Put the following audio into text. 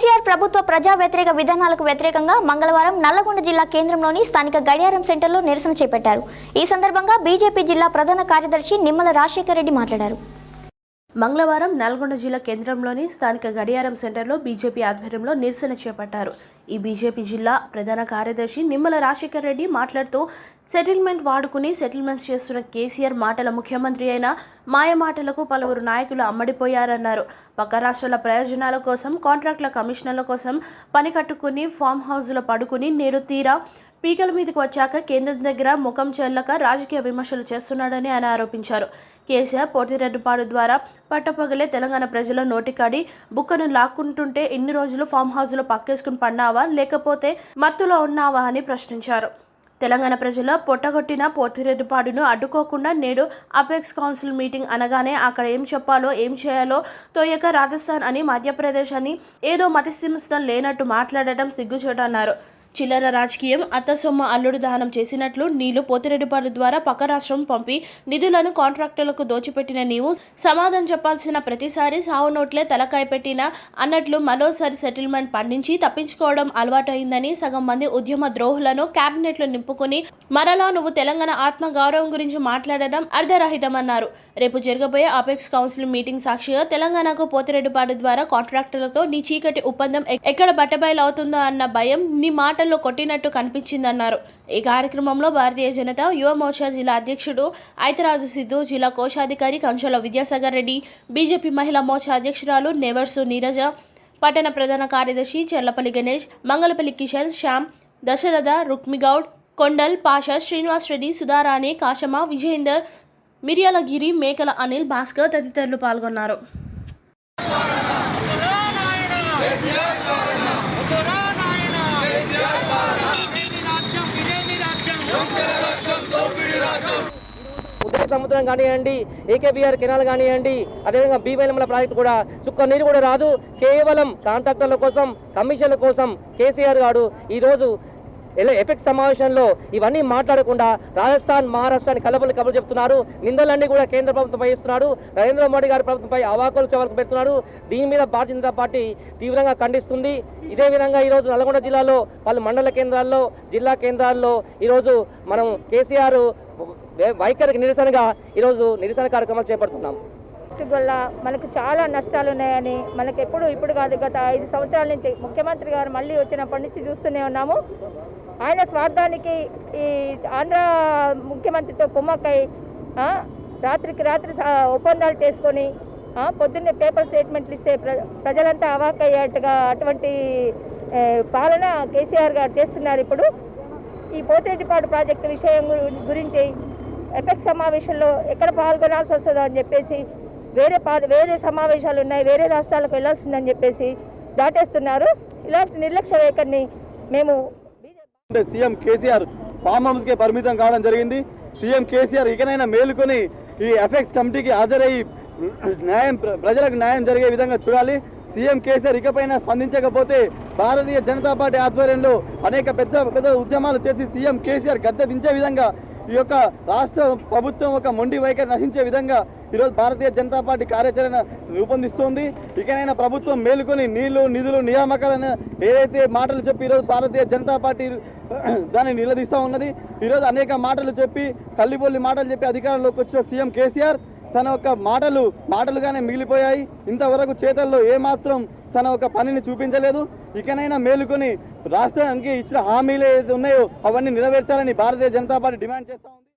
కేసీఆర్ ప్రభుత్వ ప్రజా వ్యతిరేక విధానాలకు వ్యతిరేకంగా మంగళవారం నల్లగొండ జిల్లా కేంద్రంలోని స్థానిక గడియారం సెంటర్లో నిరసన చేపట్టారు. ఈ సందర్భంగా బీజేపీ జిల్లా ప్రధాన కార్యదర్శి నిమ్మల రాజశేఖర రెడ్డి మాట్లాడారు. మంగళవారం నల్గొండ జిల్లా కేంద్రంలోని స్థానిక గడియారం సెంటర్లో బీజేపీ ఆధ్వర్యంలో నిరసన చేపట్టారు. ఈ బీజేపీ జిల్లా ప్రధాన కార్యదర్శి నిమ్మల రాజశేఖర్ రెడ్డి మాట్లాడుతూ సెటిల్మెంట్ వాడుకుని సెటిల్మెంట్స్ చేస్తున్న కేసీఆర్ మాటల ముఖ్యమంత్రి అయిన మాయ మాటలకు పలువురు నాయకులు అమ్మడిపోయారన్నారు. పక్క రాష్ట్రాల ప్రయోజనాల కోసం కాంట్రాక్టుల కమిషన్ల కోసం పని కట్టుకుని ఫామ్ హౌస్లో పడుకుని నేడు తీరా పీకల మీదకు వచ్చాక కేంద్రం దగ్గర ముఖం చెల్లక రాజకీయ విమర్శలు చేస్తున్నాడని ఆయన ఆరోపించారు. కేసీఆర్ పోతిరెడ్డిపాడు ద్వారా పట్టపగలే తెలంగాణ ప్రజల నోటికాడి బుక్కను లాక్కుంటుంటే ఇన్ని రోజులు ఫామ్ హౌస్లో పక్కేసుకుని పన్నావా లేకపోతే మత్తులో ఉన్నావా అని ప్రశ్నించారు. తెలంగాణ ప్రజల పొట్టగొట్టిన పోతిరెడ్డిపాడును అడ్డుకోకుండా నేడు అపెక్స్ కౌన్సిల్ మీటింగ్ అనగానే అక్కడ ఏం చెప్పాలో ఏం చేయాలో తోయక రాజస్థాన్ అని మధ్యప్రదేశ్ అని ఏదో మతిస్థిమిస్తం లేనట్టు మాట్లాడటం సిగ్గుచేటన్నారు. చిల్లర రాజకీయం అత్తసొమ్మ అల్లుడు దహనం చేసినట్లు నీళ్ళు పోతిరెడ్డిపాడు ద్వారా పక్క రాష్ట్రం పంపి నిధులను కాంట్రాక్టులకు దోచిపెట్టిన నీవు సమాధానం చెప్పాల్సిన ప్రతిసారి సావు నోట్లే తలకాయ పెట్టిన అన్నట్లు మరోసారి సెటిల్మెంట్ పండించి తప్పించుకోవడం అలవాటైందని సగం మంది ఉద్యమ ద్రోహులను క్యాబినెట్లో నింపుకుని మరలా నువ్వు తెలంగాణ ఆత్మ గౌరవం గురించి మాట్లాడడం అర్ధరహితమన్నారు. రేపు జరగబోయే అపెక్స్ కౌన్సిల్ మీటింగ్ సాక్షిగా తెలంగాణకు పోతిరెడ్డిపాడు ద్వారా కాంట్రాక్టులతో నీ చీకటి ఒప్పందం ఎ- ఎక్కడ బట్టబయలు అవుతుందో అన్న భయం నీ మాటల్లో కొట్టినట్టు కనిపించిందన్నారు. ఈ కార్యక్రమంలో భారతీయ జనతా యువ మోర్చా జిల్లా అధ్యక్షుడు ఐతరాజు సిద్ధు జిల్లా కోశాధికారి కంచల విద్యాసాగర్ రెడ్డి బీజేపీ మహిళా మోర్చా అధ్యక్షురాలు నెవర్సు నీరజ పట్టణ ప్రధాన కార్యదర్శి చెర్లపల్లి గణేష్ మంగళపల్లి కిషన్ శ్యామ్ దశరథ రుక్మిగౌడ్ కొండల్ పాషా శ్రీనివాస్ రెడ్డి సుధారాణి కాశమ్మ విజయేందర్ మిర్యాలగిరి మేకల అనిల్ భాస్కర్ తదితరులు పాల్గొన్నారు. ఉదయ సముద్రం కానివ్వండి ఏకేబీఆర్ కెనాల్ కానివ్వండి అదేవిధంగా బీవైలమల ప్రాజెక్ట్ కూడా చుక్క నీరు కూడా రాదు. కేవలం కాంట్రాక్టర్ల కోసం కమిషన్ల కోసం కేసీఆర్ గారు ఈరోజు ఎపెక్స్ సమావేశంలో ఇవన్నీ మాట్లాడకుండా రాజస్థాన్ మహారాష్ట్రాన్ని కలపలు కబులు చెప్తున్నారు. నిందలన్నీ కూడా కేంద్ర ప్రభుత్వంపై ఇస్తున్నాడు నరేంద్ర మోడీ గారి ప్రభుత్వంపై అవాకులు చవలకు పెడుతున్నాడు. దీని మీద భారతీయ జనతా పార్టీ తీవ్రంగా ఖండిస్తుంది. ఇదే విధంగా ఈరోజు నల్గొండ జిల్లాలో పలు మండల కేంద్రాల్లో జిల్లా కేంద్రాల్లో ఈరోజు మనం కేసీఆర్ వైఖరికి నిరసనగా ఈరోజు నిరసన కార్యక్రమాలు చేపడుతున్నాం. ప్రాజెక్టు వల్ల మనకు చాలా నష్టాలు ఉన్నాయని మనకు ఎప్పుడు ఇప్పుడు కాదు గత ఐదు సంవత్సరాల నుంచి ముఖ్యమంత్రి గారు మళ్ళీ వచ్చినప్పటి నుంచి చూస్తూనే ఉన్నాము. ఆయన స్వార్థానికి ఈ ఆంధ్ర ముఖ్యమంత్రితో కుమ్మక్కై రాత్రికి రాత్రి ఒప్పందాలు చేసుకొని పొద్దున్నే పేపర్ స్టేట్మెంట్లు ఇస్తే ప్ర ప్రజలంతా అవాక్కయ్యేట్టుగా అటువంటి పాలన కేసీఆర్ గారు చేస్తున్నారు ఇప్పుడు. ఈ పోతిరెడ్డిపాడు ప్రాజెక్టు విషయం గురించి ఎపెక్స్ సమావేశంలో ఎక్కడ పాల్గొనాల్సి వస్తుందో అని చెప్పేసి వేరే వేరే సమావేశాలు ఉన్నాయి వేరే రాష్ట్రాలకు వెళ్ళాల్సిందని చెప్పేసి దాటేస్తున్నారు. ఇలాంటి నిర్లక్ష్య వైఖరిని మేము అంటే సీఎం కేసీఆర్ ఫామ్ హౌస్ కే పరిమితం కావడం జరిగింది. సీఎం కేసీఆర్ ఇకనైనా మేలుకొని ఈ ఎఫెక్స్ కమిటీకి హాజరయ్యి న్యాయం ప్ర- ప్రజలకు న్యాయం జరిగే విధంగా చూడాలి. సీఎం కేసీఆర్ ఇకపైన స్పందించకపోతే భారతీయ జనతా పార్టీ ఆధ్వర్యంలో అనేక పెద్ద పెద్ద ఉద్యమాలు చేసి సీఎం కేసీఆర్ గద్దె దించే విధంగా ఈ యొక్క రాష్ట్ర ప్రభుత్వం ఒక మొండి వైఖరి నశించే విధంగా ఈరోజు భారతీయ జనతా పార్టీ కార్యాచరణ రూపొందిస్తోంది. ఇకనైనా ప్రభుత్వం మేలుకొని నీళ్ళు నిధులు నియామకాలను ఏదైతే మాటలు చెప్పి ఈరోజు భారతీయ జనతా పార్టీ దాన్ని నిలదీస్తూ ఉన్నది. ఈరోజు అనేక మాటలు చెప్పి కల్లిబొల్లి మాటలు చెప్పి అధికారంలోకి వచ్చిన సీఎం కేసీఆర్ తన యొక్క మాటలు మాటలుగానే మిగిలిపోయాయి. ఇంతవరకు చేతల్లో ఏమాత్రం తన ఒక పనిని చూపించలేదు. ఇకనైనా మేలుకొని రాష్ట్రానికి ఇచ్చిన హామీలు ఏదైతే ఉన్నాయో అవన్నీ నెరవేర్చాలని భారతీయ జనతా పార్టీ డిమాండ్ చేస్తా ఉంది.